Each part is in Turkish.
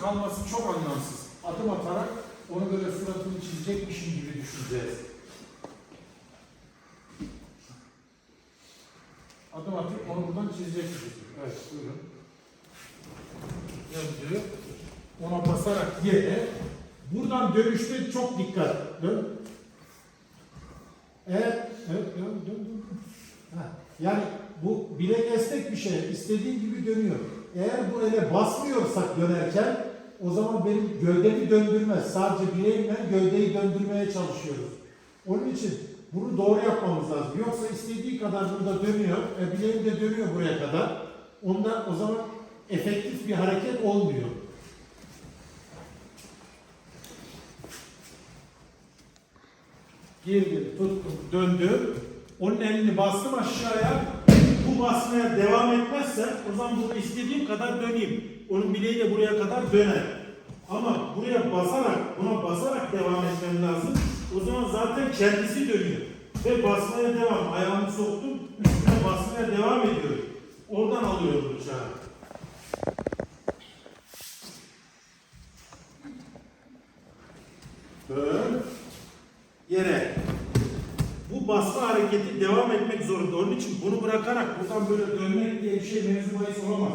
kalması çok anlamsız. Adım atarak onu böyle suratını çizecekmişim gibi düşüneceğiz. Adım atıp onu buradan çizecekmişiz. Evet, buyurun. Döndü. Ona basarak yere. Buradan dönüşte çok dikkat. Dön. Evet, evet, dön, dön, dön. Ha, yani bu bilek esnek bir şey. İstediğin gibi dönüyor. Eğer bu ele basmıyorsak dönerken o zaman benim gövdemi döndürmez. Sadece bileğimle gövdeyi döndürmeye çalışıyoruz. Onun için bunu doğru yapmamız lazım. Yoksa istediği kadar burada dönüyor. E, bileğim de dönüyor buraya kadar. Onda o zaman efektif bir hareket olmuyor. Girdim, tuttum, döndüm. Onun elini bastım aşağıya. Basmaya devam etmezse o zaman bunu istediğim kadar döneyim. Onun bileği de buraya kadar döner. Ama buraya basarak, buna basarak devam etmem lazım. O zaman zaten kendisi dönüyor. Ve basmaya devam. Ayağımı soktum, üstüne basmaya devam ediyorum. Oradan alıyorum bıçağı. Dön. Yere. Bu basma hareketi devam etmek zorunda. Onun için bunu bırakarak buradan böyle dönmek diye bir şey mevzu bahis olamaz.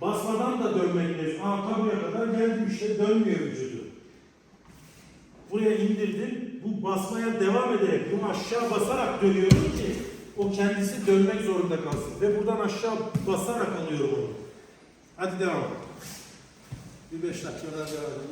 Basmadan da dönmek lazım. Aa tabuya kadar geldim işte dönmüyor vücudu. Buraya indirdim. Bu basmaya devam ederek bunu aşağı basarak dönüyorum ki o kendisi dönmek zorunda kalsın. Ve buradan aşağı basarak alıyorum onu. Hadi devam. Bir beş dakika daha devam edelim.